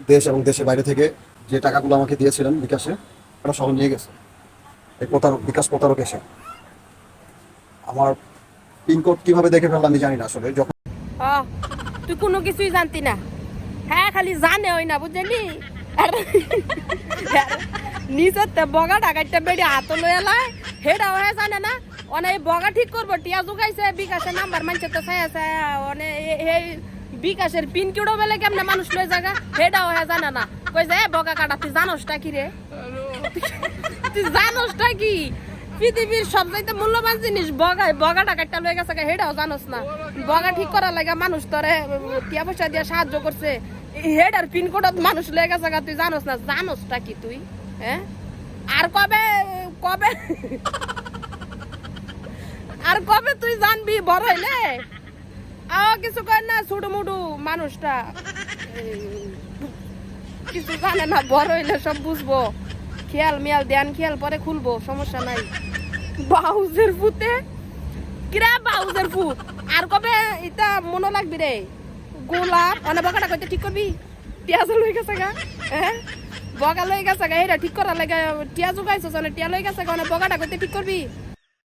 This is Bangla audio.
দেশ এবং দেশের বাইরে থেকে যে টাকাগুলো আমাকে দিয়েছিলেন বিকাশে এটা সহ নিয়ে গেছে। এই প্রতারক, বিকাশ প্রতারক এসে। আমার পিনকোড কীভাবে দেখে ফেললাম আমি জানি না আসলে, যখন তুই কোনো কিছুই জানতি না। হ্যাঁ খালি জানে ওই না, বুঝলি? নিজের বগা ডাকাইতে বেড়ে হাত লয়ে এলাই হেডা হয়ে জানে না। অনে বগা ঠিক করব, টিয়া জুগাইছে বিকাশের নাম্বার মানছে তো চাই আছে অনে এ- এই বিকাশের পিন কিউড়ো বেলে কেমনে মানুষ লয়ে জায়গা হেডা হ্যাঁ জানে না। কই যে বগা কাটা, তুই জানোসটা কি রে? তুই জানোসটা কি? পৃথিবীর সব সবচাইতে মূল্যবান জিনিস বগা বগাটা টাকাটা লয়ে গেছে হেডাও জানোস না। বগা ঠিক করার লাগে মানুষ তোরে, টিয়া পয়সা দিয়ে সাহায্য করছে। হেড আর পিন কোডত মানুষ লয়ে গেছে তুই জানোস না। জানোসটা কি তুই? হ্যাঁ? আর কবে কবে? আর কবে তুই জানবি? বড় হইলে? আও কিছু কর না, ছুটু মুটু মানুষটা। কিছু জানে না, বড় হইলে সব বুঝব। খেয়াল মিয়াল দেন খেয়াল, পরে খুলবো, সমস্যা নাই। বাউজের ফুতে কিরা বাউজের ফুট আর কবে এটা মনে লাগবি রে? গোলাপ অনে বগাটা কইতে ঠিক করবি? টিয়াজ লই গেছে গা হ্যাঁ? বগা লই গেছে গা এটা ঠিক করার লাগে, টিয়া জুগাইছো টিয়া লই গেছে গা অনে বগাটা কইতে ঠিক করবি?